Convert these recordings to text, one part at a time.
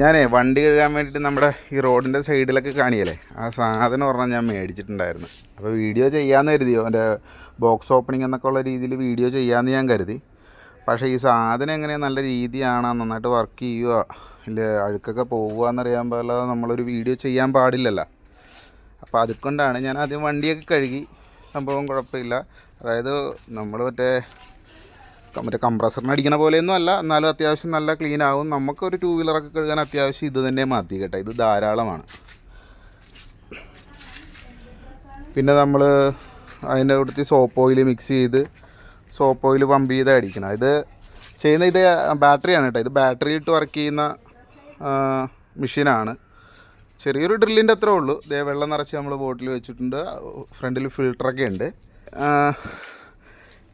ഞാനേ വണ്ടി കഴുകാൻ വേണ്ടിയിട്ട് നമ്മുടെ ഈ റോഡിന്റെ സൈഡിലൊക്കെ കാണിയല്ലേ? ആ സാധനം പറഞ്ഞാൽ ഞാൻ മേടിച്ചിട്ടുണ്ടായിരുന്നു. അപ്പോൾ വീഡിയോ ചെയ്യാമെന്ന് കരുതിയോ എന്റെ ബോക്സ് ഓപ്പണിംഗ് എന്നൊക്കെ ഉള്ള രീതിയിൽ വീഡിയോ ചെയ്യാമെന്ന് ഞാൻ കരുതി. പക്ഷേ ഈ സാധനം എങ്ങനെയാണ് നല്ല രീതിയാണ്? നന്നായിട്ട് വർക്ക് ചെയ്യുക ഇല്ല അഴുക്കൊക്കെ പോകുക എന്നറിയാൻ പാടില്ലാതെ നമ്മളൊരു വീഡിയോ ചെയ്യാൻ പാടില്ലല്ലോ. അപ്പോൾ അതുകൊണ്ടാണ് ഞാൻ ആദ്യം വണ്ടിയൊക്കെ കഴുകി. സംഭവം കുഴപ്പമില്ല. അതായത് നമ്മൾ മറ്റേ മറ്റേ കംപ്രസറിന് അടിക്കണ പോലെയൊന്നും അല്ല. എന്നാലും അത്യാവശ്യം നല്ല ക്ലീൻ ആവും. നമുക്കൊരു ടൂ വീലറൊക്കെ കഴുകാൻ അത്യാവശ്യം ഇത് തന്നെ മതി കേട്ടോ. ഇത് ധാരാളമാണ്. പിന്നെ നമ്മൾ അതിന്റെ കൂട്ടത്തിൽ സോപ്പ് ഓയിൽ മിക്സ് ചെയ്ത് സോപ്പ് ഓയിൽ പമ്പ് ചെയ്ത് അടിക്കണം. ഇത് ചെയ്യുന്ന ഇത് ബാറ്ററിയാണ് കേട്ടോ. ഇത് ബാറ്ററി ഇട്ട് വർക്ക് ചെയ്യുന്ന മെഷീനാണ് ചെറിയൊരു ഡ്രില്ലിന്റെ അത്രേ ഉള്ളൂ. ഇതേ വെള്ളം നിറച്ച് നമ്മൾ ബോട്ടിൽ വെച്ചിട്ടുണ്ട്. ഫ്രണ്ടിൽ ഫിൽട്ടറൊക്കെ ഉണ്ട്.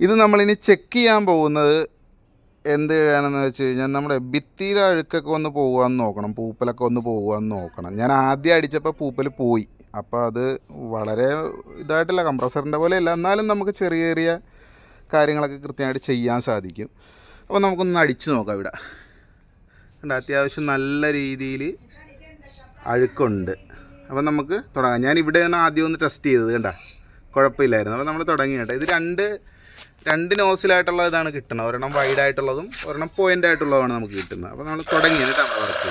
ഇത് നമ്മളിനി ചെക്ക് ചെയ്യാൻ പോകുന്നത് എന്ത് ചെയ്യാനെന്ന് വെച്ച് കഴിഞ്ഞാൽ നമ്മുടെ ഭിത്തിയിലെ അഴുക്കൊക്കെ ഒന്ന് പോകുവാന്ന് നോക്കണം പൂപ്പലൊക്കെ ഒന്ന് പോകുവാന്ന് നോക്കണം. ഞാൻ ആദ്യം അടിച്ചപ്പോൾ പൂപ്പൽ പോയി. അപ്പോൾ അത് വളരെ ഇതായിട്ടില്ല കംപ്രസറിന്റെ പോലെ അല്ല. എന്നാലും നമുക്ക് ചെറിയ ചെറിയ കാര്യങ്ങളൊക്കെ കൃത്യമായിട്ട് ചെയ്യാൻ സാധിക്കും. അപ്പോൾ നമുക്കൊന്ന് അടിച്ചു നോക്കാം ഇവിടെ. കണ്ടോ അത്യാവശ്യം നല്ല രീതിയിൽ അഴുക്കുണ്ട്. അപ്പോൾ നമുക്ക് തുടങ്ങാം. ഞാൻ ഇവിടെയാണ് ആദ്യം ഒന്ന് ടെസ്റ്റ് ചെയ്തത് കണ്ട? കുഴപ്പമില്ലായിരുന്നു. അപ്പോൾ നമ്മൾ തുടങ്ങി കേട്ടോ. ഇത് രണ്ട് രണ്ട് നോസിലായിട്ടുള്ള ഇതാണ് കിട്ടുന്നത് ഒരെണ്ണം വൈഡ് ആയിട്ടുള്ളതും ഒരെണ്ണം പോയിന്റ് ആയിട്ടുള്ളതുമാണ് നമുക്ക് കിട്ടുന്നത്. അപ്പോൾ നമ്മൾ തുടങ്ങി. കേട്ടോ നമ്മൾ വർക്ക്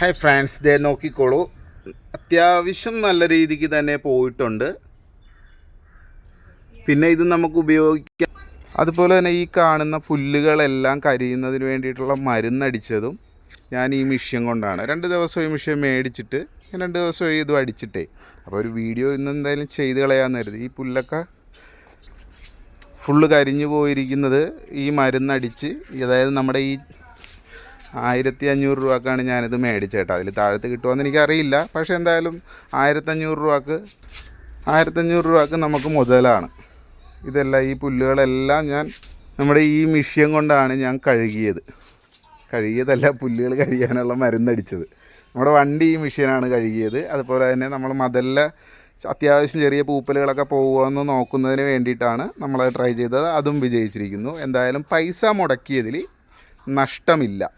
ഹായ് ഫ്രാൻസ് ദേ നോക്കിക്കോളൂ. അത്യാവശ്യം നല്ല രീതിക്ക് തന്നെ പോയിട്ടുണ്ട്. പിന്നെ ഇത് നമുക്ക് ഉപയോഗിക്കാം. അതുപോലെ തന്നെ ഈ കാണുന്ന പുല്ലുകളെല്ലാം കരിയുന്നതിന് വേണ്ടിയിട്ടുള്ള മരുന്നടിച്ചതും ഞാൻ ഈ മിഷ്യൻ കൊണ്ടാണ്. രണ്ട് ദിവസം ഈ മിഷ്യൻ മേടിച്ചിട്ട് ഞാൻ രണ്ട് ദിവസം ഇതും അടിച്ചിട്ടേ. അപ്പോൾ ഒരു വീഡിയോ ഇന്ന് എന്തായാലും ചെയ്ത് കളയാമെന്ന് കരുതി. ഈ പുല്ലൊക്കെ ഫുള്ള് കരിഞ്ഞു പോയിരിക്കുന്നത് ഈ മരുന്നടിച്ച് അതായത് നമ്മുടെ ഈ ആയിരത്തി അഞ്ഞൂറ് രൂപക്കാണ് ഞാനിത് മേടിച്ചേട്ടാ. അതിൽ താഴത്ത് കിട്ടുമെന്ന് എനിക്കറിയില്ല. പക്ഷേ എന്തായാലും ആയിരത്തഞ്ഞൂറ് രൂപക്ക് ആയിരത്തഞ്ഞൂറ് രൂപക്ക് നമുക്ക് മുതലാണ്. ഇതെല്ലാം ഈ പുല്ലുകളെല്ലാം ഞാൻ നമ്മുടെ ഈ മിഷ്യൻ കൊണ്ടാണ് ഞാൻ കഴുകിയത്. കഴുകിയതല്ല പുല്ലുകൾ കഴിയാനുള്ള മരുന്നടിച്ചത്. നമ്മുടെ വണ്ടി ഈ മിഷ്യനാണ് കഴുകിയത്. അതുപോലെ തന്നെ നമ്മൾ മതല്ല അത്യാവശ്യം ചെറിയ പൂപ്പലുകളൊക്കെ പോകുമെന്ന് നോക്കുന്നതിന് വേണ്ടിയിട്ടാണ് നമ്മളത് ട്രൈ ചെയ്തത്. അതും വിജയിച്ചിരിക്കുന്നു. എന്തായാലും പൈസ മുടക്കിയതിൽ നഷ്ടമില്ല.